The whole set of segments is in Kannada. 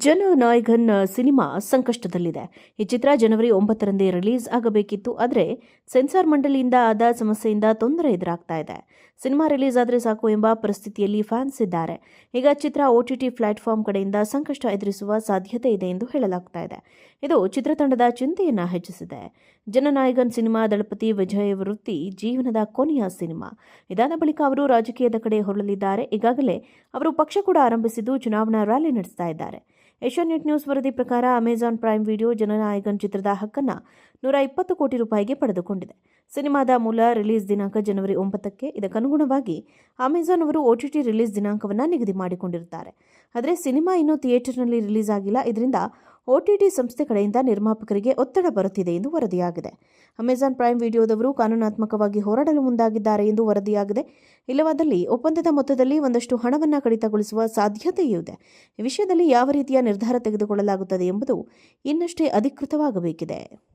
ಜನನಾಯಕನ್ ಸಿನಿಮಾ ಸಂಕಷ್ಟದಲ್ಲಿದೆ. ಈ ಚಿತ್ರ ಜನವರಿ ಒಂಬತ್ತರಂದೇ ರಿಲೀಸ್ ಆಗಬೇಕಿತ್ತು. ಆದರೆ ಸೆನ್ಸಾರ್ ಮಂಡಳಿಯಿಂದ ಆದ ಸಮಸ್ಯೆಯಿಂದ ತೊಂದರೆ ಎದುರಾಗ್ತಾ ಇದೆ. ಸಿನಿಮಾ ರಿಲೀಸ್ ಆದರೆ ಸಾಕು ಎಂಬ ಪರಿಸ್ಥಿತಿಯಲ್ಲಿ ಫ್ಯಾನ್ಸ್ ಇದ್ದಾರೆ. ಈಗ ಚಿತ್ರ ಒಟಿಟಿ ಪ್ಲಾಟ್ಫಾರ್ಮ್ ಕಡೆಯಿಂದ ಸಂಕಷ್ಟ ಎದುರಿಸುವ ಸಾಧ್ಯತೆ ಇದೆ ಎಂದು ಹೇಳಲಾಗ್ತಾ ಇದೆ. ಇದು ಚಿತ್ರತಂಡದ ಚಿಂತೆಯನ್ನು ಹೆಚ್ಚಿಸಿದೆ. ಜನನಾಯಕನ್ ಸಿನಿಮಾ ದಳಪತಿ ವಿಜಯ್ ವೃತ್ತಿ ಜೀವನದ ಕೊನೆಯ ಸಿನಿಮಾ. ಇದಾದ ಬಳಿಕ ಅವರು ರಾಜಕೀಯದ ಕಡೆ ಹೊರಳಲಿದ್ದಾರೆ. ಈಗಾಗಲೇ ಅವರು ಪಕ್ಷ ಕೂಡ ಆರಂಭಿಸಿದ್ದು ಚುನಾವಣಾ ರ್ಯಾಲಿ ನಡೆಸ್ತಾ ಇದ್ದಾರೆ. ಏಷ್ಯಾನೆಟ್ ನ್ಯೂಸ್ ವರದಿ ಪ್ರಕಾರ ಅಮೆಜಾನ್ ಪ್ರೈಮ್ ವಿಡಿಯೋ ಜನನಾಯಕನ್ ಚಿತ್ರದ ಹಕ್ಕನ್ನು ನೂರ ಇಪ್ಪತ್ತು ಕೋಟಿ ರೂಪಾಯಿಗೆ ಪಡೆದುಕೊಂಡಿದೆ. ಸಿನಿಮಾದ ಮೂಲ ರಿಲೀಸ್ ದಿನಾಂಕ ಜನವರಿ ಒಂಬತ್ತಕ್ಕೆ. ಇದಕ್ಕನುಗುಣವಾಗಿ ಅಮೆಜಾನ್ ಅವರು ಒಟಿಟಿ ರಿಲೀಸ್ ದಿನಾಂಕವನ್ನು ನಿಗದಿ ಮಾಡಿಕೊಂಡಿರುತ್ತಾರೆ. ಆದರೆ ಸಿನಿಮಾ ಇನ್ನೂ ಥಿಯೇಟರ್ನಲ್ಲಿ ರಿಲೀಸ್ ಆಗಿಲ್ಲ. ಇದರಿಂದ ಒಟಿಟಿ ಸಂಸ್ಥೆ ಕಡೆಯಿಂದ ನಿರ್ಮಾಪಕರಿಗೆ ಒತ್ತಡ ಬರುತ್ತಿದೆ ಎಂದು ವರದಿಯಾಗಿದೆ. ಅಮೆಜಾನ್ ಪ್ರೈಮ್ ವಿಡಿಯೋದವರು ಕಾನೂನಾತ್ಮಕವಾಗಿ ಹೋರಾಡಲು ಮುಂದಾಗಿದ್ದಾರೆ ಎಂದು ವರದಿಯಾಗಿದೆ. ಇಲ್ಲವಾದಲ್ಲಿ ಒಪ್ಪಂದದ ಮೊತ್ತದಲ್ಲಿ ಒಂದಷ್ಟು ಹಣವನ್ನು ಕಡಿತಗೊಳಿಸುವ ಸಾಧ್ಯತೆಯೂ ಇದೆ. ಈ ವಿಷಯದಲ್ಲಿ ಯಾವ ರೀತಿಯ ನಿರ್ಧಾರ ತೆಗೆದುಕೊಳ್ಳಲಾಗುತ್ತದೆ ಎಂಬುದು ಇನ್ನಷ್ಟೇ ಅಧಿಕೃತವಾಗಬೇಕಿದೆ.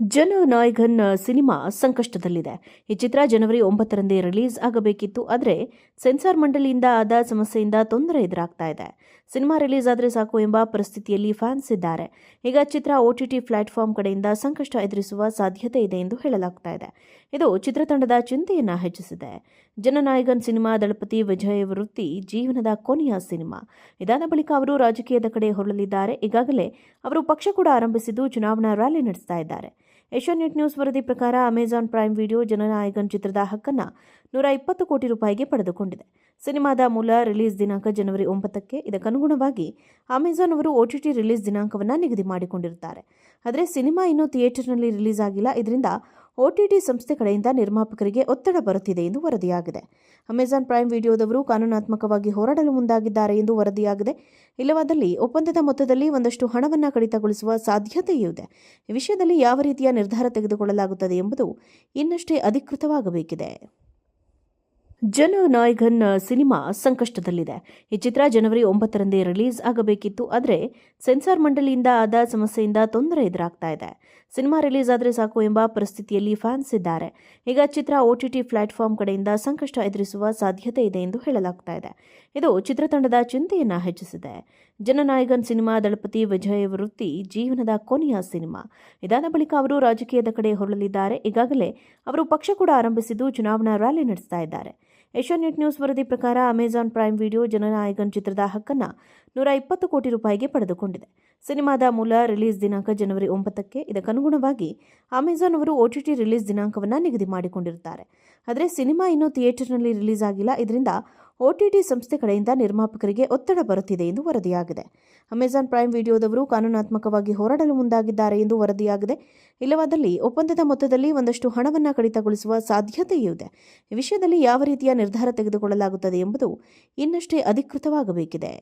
ಜನನಾಯಕನ್ ಸಿನಿಮಾ ಸಂಕಷ್ಟದಲ್ಲಿದೆ. ಈ ಚಿತ್ರ ಜನವರಿ ಒಂಬತ್ತರಂದೇ ರಿಲೀಸ್ ಆಗಬೇಕಿತ್ತು. ಆದರೆ ಸೆನ್ಸಾರ್ ಮಂಡಳಿಯಿಂದ ಆದ ಸಮಸ್ಯೆಯಿಂದ ತೊಂದರೆ ಎದುರಾಗ್ತಾ ಇದೆ. ಸಿನಿಮಾ ರಿಲೀಸ್ ಆದರೆ ಸಾಕು ಎಂಬ ಪರಿಸ್ಥಿತಿಯಲ್ಲಿ ಫ್ಯಾನ್ಸ್ ಇದ್ದಾರೆ. ಈಗ ಚಿತ್ರ ಒಟಿಟಿ ಪ್ಲಾಟ್ಫಾರ್ಮ್ ಕಡೆಯಿಂದ ಸಂಕಷ್ಟ ಎದುರಿಸುವ ಸಾಧ್ಯತೆ ಇದೆ ಎಂದು ಹೇಳಲಾಗ್ತಾ ಇದೆ. ಇದು ಚಿತ್ರತಂಡದ ಚಿಂತೆಯನ್ನು ಹೆಚ್ಚಿಸಿದೆ. ಜನನಾಯಕನ್ ಸಿನಿಮಾ ದಳಪತಿ ವಿಜಯ್ ವೃತ್ತಿ ಜೀವನದ ಕೊನೆಯ ಸಿನಿಮಾ. ಇದಾದ ಬಳಿಕ ಅವರು ರಾಜಕೀಯದ ಕಡೆ ಹೊರಳಲಿದ್ದಾರೆ. ಈಗಾಗಲೇ ಅವರು ಪಕ್ಷ ಕೂಡ ಆರಂಭಿಸಿದ್ದು ಚುನಾವಣಾ ರ್ಯಾಲಿ ನಡೆಸ್ತಾ ಇದ್ದಾರೆ. ಏಷ್ಯಾನೆಟ್ ನ್ಯೂಸ್ ವರದಿ ಪ್ರಕಾರ ಅಮೆಜಾನ್ ಪ್ರೈಮ್ ವಿಡಿಯೋ ಜನನಾಯಕನ್ ಚಿತ್ರದ ಹಕ್ಕನ್ನು ನೂರ ಇಪ್ಪತ್ತು ಕೋಟಿ ರೂಪಾಯಿಗೆ ಪಡೆದುಕೊಂಡಿದೆ. ಸಿನಿಮಾದ ಮೂಲ ರಿಲೀಸ್ ದಿನಾಂಕ ಜನವರಿ ಒಂಬತ್ತಕ್ಕೆ ಇದಕ್ಕನುಗುಣವಾಗಿ ಅಮೆಜಾನ್ ಅವರು ಒಟಿಟಿ ರಿಲೀಸ್ ದಿನಾಂಕವನ್ನು ನಿಗದಿ ಮಾಡಿಕೊಂಡಿರುತ್ತಾರೆ. ಆದರೆ ಸಿನಿಮಾ ಇನ್ನೂ ಥಿಯೇಟರ್ನಲ್ಲಿ ರಿಲೀಸ್ ಆಗಿಲ್ಲ. ಇದರಿಂದ ಒಟಿಟಿ ಸಂಸ್ಥೆಗಳಿಂದ ನಿರ್ಮಾಪಕರಿಗೆ ಒತ್ತಡ ಬರುತ್ತಿದೆ ಎಂದು ವರದಿಯಾಗಿದೆ. ಅಮೆಜಾನ್ ಪ್ರೈಮ್ ವಿಡಿಯೋದವರು ಕಾನೂನಾತ್ಮಕವಾಗಿ ಹೋರಾಡಲು ಮುಂದಾಗಿದ್ದಾರೆ ಎಂದು ವರದಿಯಾಗಿದೆ. ಇಲ್ಲವಾದಲ್ಲಿ ಒಪ್ಪಂದದ ಮೊತ್ತದಲ್ಲಿ ಒಂದಷ್ಟು ಹಣವನ್ನು ಕಡಿತಗೊಳಿಸುವ ಸಾಧ್ಯತೆಯೂ ಇದೆ. ಈ ವಿಷಯದಲ್ಲಿ ಯಾವ ರೀತಿಯ ನಿರ್ಧಾರ ತೆಗೆದುಕೊಳ್ಳಲಾಗುತ್ತದೆ ಎಂಬುದು ಇನ್ನಷ್ಟೇ ಅಧಿಕೃತವಾಗಬೇಕಿದೆ. ಜನನಾಯಕನ್ ಸಿನಿಮಾ ಸಂಕಷ್ಟದಲ್ಲಿದೆ. ಈ ಚಿತ್ರ ಜನವರಿ ಒಂಬತ್ತರಂದೇ ರಿಲೀಸ್ ಆಗಬೇಕಿತ್ತು. ಆದರೆ ಸೆನ್ಸಾರ್ ಮಂಡಳಿಯಿಂದ ಆದ ಸಮಸ್ಯೆಯಿಂದ ತೊಂದರೆ ಎದುರಾಗ್ತಾ ಇದೆ. ಸಿನಿಮಾ ರಿಲೀಸ್ ಆದರೆ ಸಾಕು ಎಂಬ ಪರಿಸ್ಥಿತಿಯಲ್ಲಿ ಫ್ಯಾನ್ಸ್ ಇದ್ದಾರೆ. ಈಗ ಚಿತ್ರ ಒಟಿಟಿ ಪ್ಲಾಟ್ಫಾರ್ಮ್ ಕಡೆಯಿಂದ ಸಂಕಷ್ಟ ಎದುರಿಸುವ ಸಾಧ್ಯತೆ ಇದೆ ಎಂದು ಹೇಳಲಾಗ್ತಾ ಇದೆ. ಇದು ಚಿತ್ರತಂಡದ ಚಿಂತೆಯನ್ನು ಹೆಚ್ಚಿಸಿದೆ. ಜನನಾಯಕನ್ ಸಿನಿಮಾ ದಳಪತಿ ವಿಜಯ ವೃತ್ತಿ ಜೀವನದ ಕೊನೆಯ ಸಿನಿಮಾ. ಇದಾದ ಬಳಿಕ ಅವರು ರಾಜಕೀಯದ ಕಡೆ ಹೊರಳಲಿದ್ದಾರೆ. ಈಗಾಗಲೇ ಅವರು ಪಕ್ಷ ಕೂಡ ಆರಂಭಿಸಿದ್ದು ಚುನಾವಣಾ ರ್ಯಾಲಿ ನಡೆಸ್ತಾ ಇದ್ದಾರೆ. ಏಷ್ಯಾನೆಟ್ ನ್ಯೂಸ್ ವರದಿ ಪ್ರಕಾರ ಅಮೆಜಾನ್ ಪ್ರೈಮ್ ವಿಡಿಯೋ ಜನನಾಯಕನ್ ಚಿತ್ರದ ಹಕ್ಕನ್ನು ನೂರ ಇಪ್ಪತ್ತು ಕೋಟಿ ರೂಪಾಯಿಗೆ ಪಡೆದುಕೊಂಡಿದೆ. ಸಿನಿಮಾದ ಮೂಲ ರಿಲೀಸ್ ದಿನಾಂಕ ಜನವರಿ ಒಂಬತ್ತಕ್ಕೆ. ಇದಕ್ಕನುಗುಣವಾಗಿ ಅಮೆಜಾನ್ ಅವರು ಒಟಿಟಿ ರಿಲೀಸ್ ದಿನಾಂಕವನ್ನು ನಿಗದಿ ಮಾಡಿಕೊಂಡಿರುತ್ತಾರೆ. ಆದರೆ ಸಿನಿಮಾ ಇನ್ನೂ ಥಿಯೇಟರ್ನಲ್ಲಿ ರಿಲೀಸ್ ಆಗಿಲ್ಲ. ಇದರಿಂದ ಒಟಿಟಿ ಸಂಸ್ಥೆ ಕಡೆಯಿಂದ ನಿರ್ಮಾಪಕರಿಗೆ ಒತ್ತಡ ಬರುತ್ತಿದೆ ಎಂದು ವರದಿಯಾಗಿದೆ. ಅಮೆಜಾನ್ ಪ್ರೈಮ್ ವಿಡಿಯೋದವರು ಕಾನೂನಾತ್ಮಕವಾಗಿ ಹೋರಾಡಲು ಮುಂದಾಗಿದ್ದಾರೆ ಎಂದು ವರದಿಯಾಗಿದೆ. ಇಲ್ಲವಾದಲ್ಲಿ ಒಪ್ಪಂದದ ಮೊತ್ತದಲ್ಲಿ ಒಂದಷ್ಟು ಹಣವನ್ನು ಕಡಿತಗೊಳಿಸುವ ಸಾಧ್ಯತೆಯೂ ಇದೆ. ಈ ವಿಷಯದಲ್ಲಿ ಯಾವ ರೀತಿಯ ನಿರ್ಧಾರ ತೆಗೆದುಕೊಳ್ಳಲಾಗುತ್ತದೆ ಎಂಬುದು ಇನ್ನಷ್ಟೇ ಅಧಿಕೃತವಾಗಬೇಕಿದೆ.